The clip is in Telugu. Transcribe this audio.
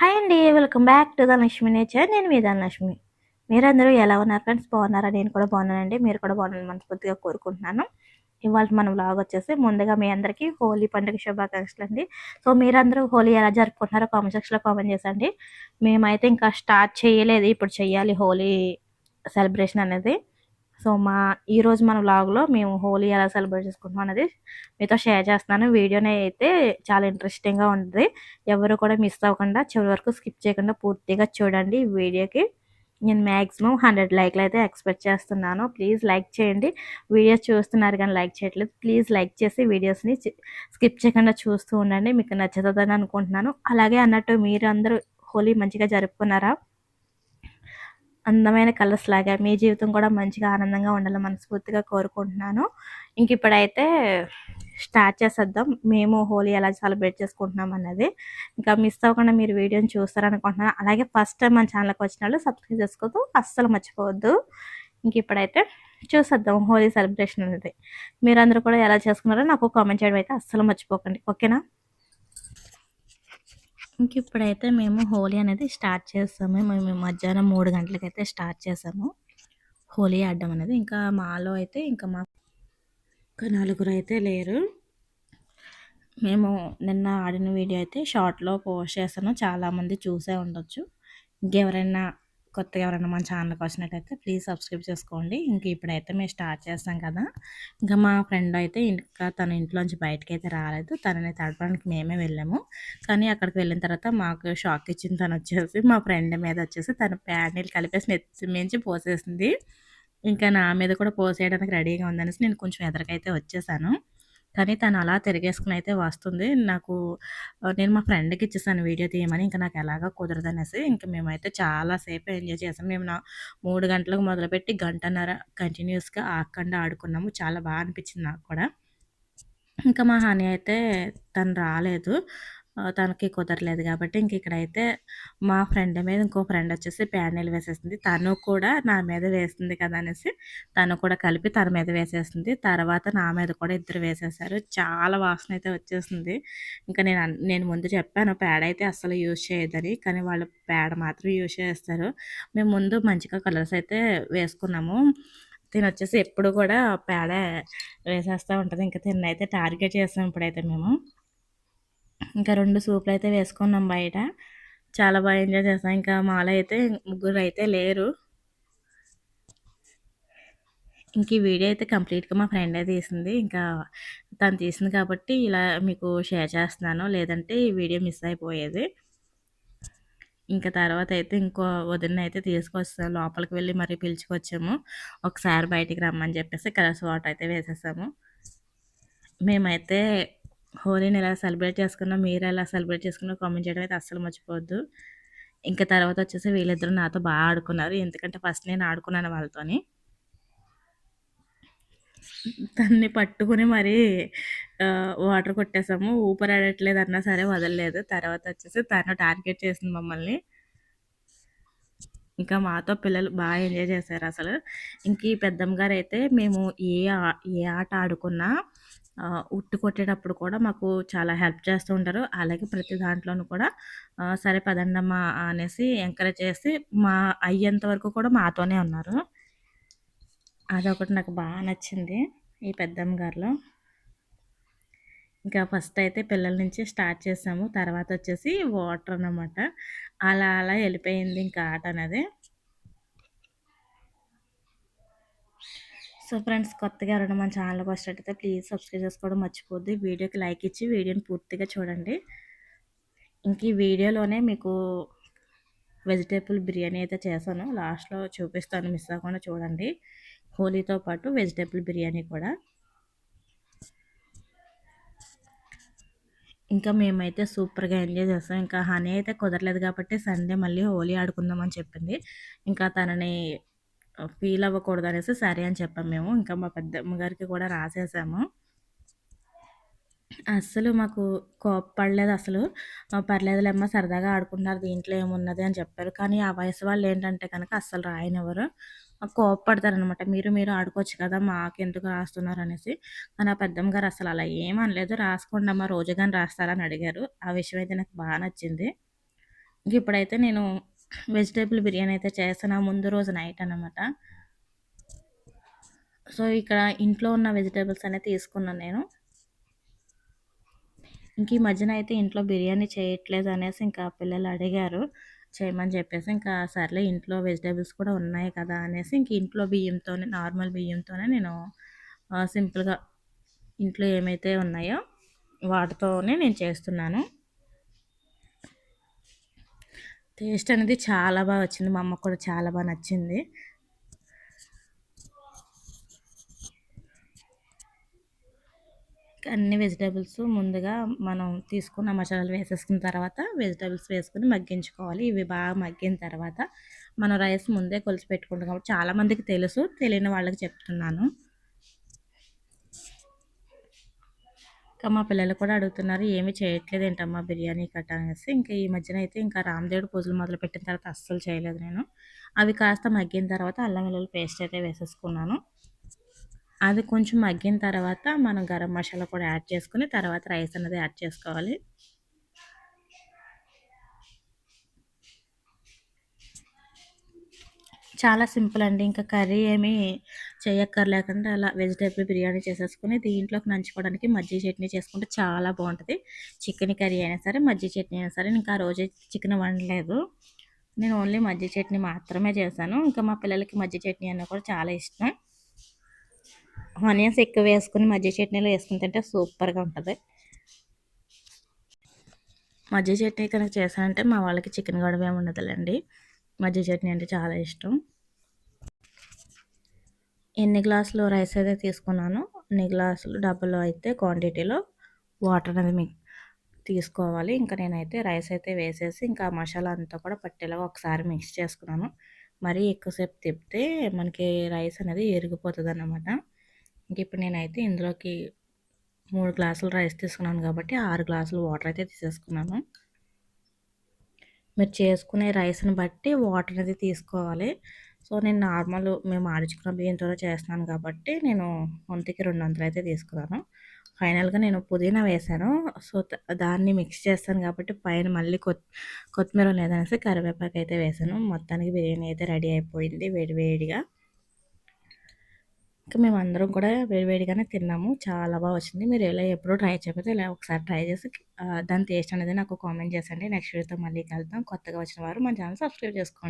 హాయ్ అండి welcome back to Dhanalakshmi nature నేను మీ ధనలక్ష్మి మీరందరూ ఎలా ఉన్నారు ఫ్రెండ్స్ బాగున్నారా? నేను కూడా బాగున్నానండి. మీరు కూడా బాగున్నాను మనస్ఫూర్తిగా కోరుకుంటున్నాను. ఇవాళ మన వ్లాగ్ వచ్చేసి ముందుగా మీ అందరికీ హోలీ పండుగ శుభాకాంక్షలు అండి. సో మీరందరూ హోలీ ఎలా జరుపుకుంటున్నారో కామెంట్ సెక్షన్లో కామెంట్ చేసండి. మేమైతే ఇంకా స్టార్ట్ చేయలేదు. ఇప్పుడు చెయ్యాలి హోలీ సెలబ్రేషన్ అనేది. సో మా ఈరోజు మన వ్లాగ్లో మేము హోలీ ఎలా సెలబ్రేట్ చేసుకుంటున్నాం అనేది మీతో షేర్ చేస్తున్నాను. వీడియోనే అయితే చాలా ఇంట్రెస్టింగ్గా ఉంటుంది ఎవరు కూడా మిస్ అవ్వకుండా చివరి వరకు స్కిప్ చేయకుండా పూర్తిగా చూడండి ఈ వీడియోకి. నేను మ్యాక్సిమం హండ్రెడ్ లైక్లు అయితే ఎక్స్పెక్ట్ చేస్తున్నాను. ప్లీజ్ లైక్ చేయండి. వీడియోస్ చూస్తున్నారు కానీ లైక్ చేయట్లేదు. ప్లీజ్ లైక్ చేసి వీడియోస్ని స్కిప్ చేయకుండా చూస్తూ ఉండండి. మీకు నచ్చుతుందని అనుకుంటున్నాను. అలాగే అన్నట్టు మీరు అందరూ హోలీ మంచిగా జరుపుకున్నారా? అందమైన కలర్స్ లాగా మీ జీవితం కూడా మంచిగా ఆనందంగా ఉండాలని మనస్ఫూర్తిగా కోరుకుంటున్నాను. ఇంక ఇప్పుడైతే స్టార్ట్ చేసేద్దాం. మేము హోలీ ఎలా సెలబ్రేట్ చేసుకుంటున్నాం అన్నది. ఇంకా మిస్ అవ్వకుండా మీరు వీడియోని చూస్తారనుకుంటున్నాను. అలాగే ఫస్ట్ టైం మన ఛానల్కి వచ్చిన వాళ్ళు సబ్స్క్రైబ్ చేసుకోవద్దు అస్సలు మర్చిపోవద్దు. ఇంక ఇప్పుడైతే చూసేద్దాం హోలీ సెలబ్రేషన్ అనేది. మీరందరూ కూడా ఎలా చేసుకున్నారో నాకు కామెంట్ చేయడం అయితే అస్సలు మర్చిపోకండి. ఓకేనా? ఇంక ఇప్పుడైతే మేము హోలీ అనేది స్టార్ట్ చేస్తాము. మేము మధ్యాహ్నం మూడు గంటలకైతే స్టార్ట్ చేసాము హోలీ ఆడడం అనేది. ఇంకా మాలో అయితే ఇంకా మా నలుగురు అయితే లేరు. మేము నిన్న ఆడిన వీడియో అయితే షార్ట్లో పోస్ట్ చేస్తాను. చాలామంది చూసే ఉండొచ్చు. ఇంకెవరైనా కొత్తగా ఎవరైనా మన ఛానల్కి వచ్చినట్టయితే ప్లీజ్ సబ్స్క్రైబ్ చేసుకోండి. ఇంక ఇప్పుడైతే మేము స్టార్ట్ చేస్తాం కదా. ఇంకా మా ఫ్రెండ్ అయితే ఇంకా తన ఇంట్లోంచి బయటకి అయితే రాలేదు. తనని తడపడానికి మేమే వెళ్ళాము. కానీ అక్కడికి వెళ్ళిన తర్వాత మాకు షాక్ ఇచ్చింది. తను వచ్చేసి మా ఫ్రెండ్ మీద వచ్చేసి తన ప్యానీలు కలిపేసి నెత్తి మించి పోసేసింది. ఇంకా నా మీద కూడా పోసేయడానికి రెడీగా ఉందనేసి నేను కొంచెం ఎదరికైతే వచ్చేసాను. కానీ తను అలా తిరిగేసుకుని అయితే వస్తుంది. నాకు నేను మా ఫ్రెండ్కి ఇచ్చేసాను వీడియో తీయమని ఇంకా నాకు ఎలాగో కుదరదనేసి ఇంకా మేమైతే చాలాసేపు ఎంజాయ్ చేసాం. మేము నా మూడు గంటలకు మొదలుపెట్టి గంటన్నర కంటిన్యూస్గా ఆకుండా ఆడుకున్నాము. చాలా బాగా అనిపించింది నాకు కూడా. ఇంకా మా హనీ అయితే తను రాలేదు. తనకి కుదరలేదు కాబట్టి ఇంక ఇక్కడైతే మా ఫ్రెండ్ మీద ఇంకో ఫ్రెండ్ వచ్చేసి ప్యానెల్ వేసేసింది. తను కూడా నా మీద వేస్తుంది కదా అనేసి తను కూడా కలిపి తన మీద వేసేస్తుంది తర్వాత నా మీద కూడా ఇద్దరు వేసేసారు. చాలా వాసన అయితే వచ్చేసింది. ఇంకా నేను నేను ముందు చెప్పాను పేడ అయితే అస్సలు యూజ్ చేయదని కానీ వాళ్ళు పేడ మాత్రం యూజ్ చేస్తారు. మేము ముందు మంచిగా కలర్స్ అయితే వేసుకున్నాము. తిని వచ్చేసి ఎప్పుడు కూడా పేడ వేసేస్తూ ఉంటుంది. ఇంకా తిన్నైతే టార్గెట్ చేస్తాం ఇప్పుడైతే మేము. ఇంకా రెండు సూపులు అయితే వేసుకున్నాం బయట. చాలా బాగా ఎంజాయ్ చేస్తాం ఇంకా మాల అయితే ముగ్గురు అయితే లేరు. ఇంక ఈ వీడియో అయితే కంప్లీట్గా మా ఫ్రెండే తీసింది. ఇంకా తను తీసింది కాబట్టి ఇలా మీకు షేర్ చేస్తున్నాను. లేదంటే ఈ వీడియో మిస్ అయిపోయేది. ఇంకా తర్వాత అయితే ఇంకో వదిన అయితే తీసుకొస్తాం లోపలికి వెళ్ళి మరీ పిలుచుకొచ్చాము. ఒకసారి బయటికి రమ్మని చెప్పేసి కలర్స్ వాటర్ అయితే వేసేసాము. మేమైతే హోలీని ఎలా సెలబ్రేట్ చేసుకున్నా మీరు ఎలా సెలబ్రేట్ చేసుకున్నా కామెంట్ చేయడం అయితే అస్సలు మర్చిపోవద్దు. ఇంకా తర్వాత వచ్చేసి వీళ్ళిద్దరు నాతో బాగా ఆడుకున్నారు. ఎందుకంటే ఫస్ట్ నేను ఆడుకున్నాను వాళ్ళతోని. తన్ని పట్టుకుని మరీ వాటర్ కొట్టేసాము. ఊపరాడట్లేదు అన్నా సరే వదలలేదు. తర్వాత వచ్చేసి తను టార్గెట్ చేసింది మమ్మల్ని. ఇంకా మాతో పిల్లలు బాగా ఎంజాయ్ చేశారు అసలు. ఇంక ఈ పెద్దమ్మ గారు అయితే మేము ఏ ఏ ఆట ఆడుకున్నా ఉట్టు కొట్టేటప్పుడు కూడా మాకు చాలా హెల్ప్ చేస్తూ ఉంటారు. అలాగే ప్రతి దాంట్లోనూ కూడా సరే పదండమ్మా అనేసి ఎంకరేజ్ చేసి మా అయ్యేంత వరకు కూడా మాతోనే ఉన్నారు. అదొకటి నాకు బాగా నచ్చింది ఈ పెద్దమ్మ గారిలో. ఇంకా ఫస్ట్ అయితే పిల్లల నుంచి స్టార్ట్ చేసాము. తర్వాత వచ్చేసి వాటర్ అన్నమాట. అలా అలా వెళ్ళిపోయింది ఇంకా ఆట అనేది. సో ఫ్రెండ్స్ కొత్తగా ఎవరైనా మన ఛానల్కి వచ్చినట్టయితే ప్లీజ్ సబ్స్క్రైబ్ చేసుకోవడం మర్చిపోద్ది వీడియోకి లైక్ ఇచ్చి వీడియోని పూర్తిగా చూడండి. ఇంక ఈ వీడియోలోనే మీకు వెజిటేబుల్ బిర్యానీ అయితే చేశాను. లాస్ట్లో చూపిస్తాను మిస్ అవ్వకుండా చూడండి. హోలీతో పాటు వెజిటేబుల్ బిర్యానీ కూడా. ఇంకా మేమైతే సూపర్గా ఎంజాయ్ చేస్తాం. ఇంకా హనీ అయితే కుదరలేదు కాబట్టి సండే మళ్ళీ హోలీ ఆడుకుందామని చెప్పింది. ఇంకా తనని ఫీల్ అవ్వకూడదు అనేసి సరే అని చెప్పాము మేము. ఇంకా మా పెద్దమ్మ గారికి కూడా రాసేసాము. అస్సలు మాకు కోప్పడలేదు అసలు పర్లేదులేమ్మ సరదాగా ఆడుకుంటున్నారు దీంట్లో ఏమున్నది అని చెప్పారు. కానీ ఆ వయసు వాళ్ళు ఏంటంటే కనుక అస్సలు రాయనివ్వరు. కోప్పడతారనమాట మీరు మీరు ఆడుకోవచ్చు కదా మాకు ఎందుకు రాస్తున్నారు అనేసి. కానీ ఆ పెద్దమ్మ గారు అసలు అలా ఏమనలేదు రాసుకోండి అమ్మ రోజు కానీ రాస్తారని అడిగారు. ఆ విషయం అయితే నాకు బాగా నచ్చింది. ఇప్పుడైతే నేను వెజిటేబుల్ బిర్యానీ అయితే చేస్తాను. ముందు రోజు నైట్ అనమాట సో ఇక్కడ ఇంట్లో ఉన్న వెజిటేబుల్స్ అనేది తీసుకున్నాను నేను. ఇంక ఈ మధ్యన అయితే ఇంట్లో బిర్యానీ చేయట్లేదు అనేసి ఇంకా పిల్లలు అడిగారు. చేయమని చెప్పేసి ఇంకా సర్లే ఇంట్లో వెజిటేబుల్స్ కూడా ఉన్నాయి కదా అనేసి ఇంక ఇంట్లో బియ్యంతోనే నార్మల్ బియ్యంతోనే నేను సింపుల్గా ఇంట్లో ఏమైతే ఉన్నాయో వాటితోనే నేను చేస్తున్నాను. టేస్ట్ అనేది చాలా బాగా వచ్చింది. మా అమ్మకు కూడా చాలా బాగా నచ్చింది. అన్ని వెజిటేబుల్స్ ముందుగా మనం తీసుకున్న మసాలాలు వేసేసుకున్న తర్వాత వెజిటేబుల్స్ వేసుకుని మగ్గించుకోవాలి. ఇవి బాగా మగ్గిన తర్వాత మనం రైస్ ముందే కొలిసి పెట్టుకుంటాం కాబట్టి చాలామందికి తెలుసు తెలియని వాళ్ళకి చెప్తున్నాను. ఇంకా మా పిల్లలు కూడా అడుగుతున్నారు ఏమి చేయట్లేదు ఏంటమ్మా బిర్యానీ కట్ట అనేసి. ఇంకా ఈ మధ్యన అయితే ఇంకా రామదేవుడు పూజలు మొదలు పెట్టిన తర్వాత అస్సలు చేయలేదు నేను. అవి కాస్త మగ్గిన తర్వాత అల్లం వెల్లుల్లి పేస్ట్ అయితే వేసేసుకున్నాను. అది కొంచెం మగ్గిన తర్వాత మనం గరం మసాలా కూడా యాడ్ చేసుకుని తర్వాత రైస్ అనేది యాడ్ చేసుకోవాలి. చాలా సింపుల్ అండి. ఇంకా కర్రీ ఏమీ చేయక్కర్లేకుండా అలా వెజిటేబుల్ బిర్యానీ చేసేసుకుని దీంట్లోకి నంచుకోవడానికి మజ్జి చట్నీ చేసుకుంటే చాలా బాగుంటుంది. చికెన్ కర్రీ అయినా సరే మజ్జి చట్నీ అయినా సరే ఇంకా ఆ రోజే చికెన్ వండలేదు. నేను ఓన్లీ మజ్జి చట్నీ మాత్రమే చేశాను. ఇంకా మా పిల్లలకి మజ్జి చట్నీ అన్న కూడా చాలా ఇష్టం. ఆనియన్స్ ఎక్కువ వేసుకుని మజ్జి చట్నీలో వేసుకుని తింటే సూపర్గా ఉంటుంది. మజ్జి చట్నీ కనుక చేశానంటే మా వాళ్ళకి చికెన్ గొడవ ఏమి ఉండదులేండి. మజ్జి చట్నీ అంటే చాలా ఇష్టం. ఎన్ని గ్లాసులు రైస్ అయితే తీసుకున్నాను అన్ని గ్లాసులు డబ్బులు అయితే క్వాంటిటీలో వాటర్ అనేది తీసుకోవాలి. ఇంకా నేనైతే రైస్ అయితే వేసేసి ఇంకా మసాలా అంతా కూడా పట్టేలాగా ఒకసారి మిక్స్ చేసుకున్నాను. మరీ ఎక్కువసేపు తిప్పితే మనకి రైస్ అనేది ఎరిగిపోతుంది అన్నమాట ఇంక ఇప్పుడు నేనైతే ఇందులోకి మూడు గ్లాసులు రైస్ తీసుకున్నాను కాబట్టి ఆరు గ్లాసులు వాటర్ అయితే తీసేసుకున్నాను. మీరు చేసుకునే రైస్ని బట్టి వాటర్ అనేది తీసుకోవాలి. సో నేను నార్మల్ మేము ఆడించుకున్న బియ్యంతోనే చేస్తున్నాను కాబట్టి నేను వంతికి రెండు వందలు అయితే తీసుకున్నాను. ఫైనల్గా నేను పుదీనా వేశాను సో దాన్ని మిక్స్ చేస్తాను కాబట్టి పైన మళ్ళీ కొత్ కొత్తిమీర లేదనేసి కరివేపాకు అయితే వేసాను. మొత్తానికి బిర్యానీ అయితే రెడీ అయిపోయింది వేడివేడిగా ఇంకా మేము అందరం కూడా వేడివేడిగానే తిన్నాము. చాలా బాగా వచ్చింది. మీరు ఎలా ఎప్పుడూ ట్రై చేయకపోతే ఇలా ఒకసారి ట్రై చేసి దాని టేస్ట్ అనేది నాకు కామెంట్ చేసండి. నెక్స్ట్ వీడియోతో మళ్ళీ కలుద్దాం. కొత్తగా వచ్చిన వారు మన ఛానల్ సబ్స్క్రైబ్ చేసుకోండి.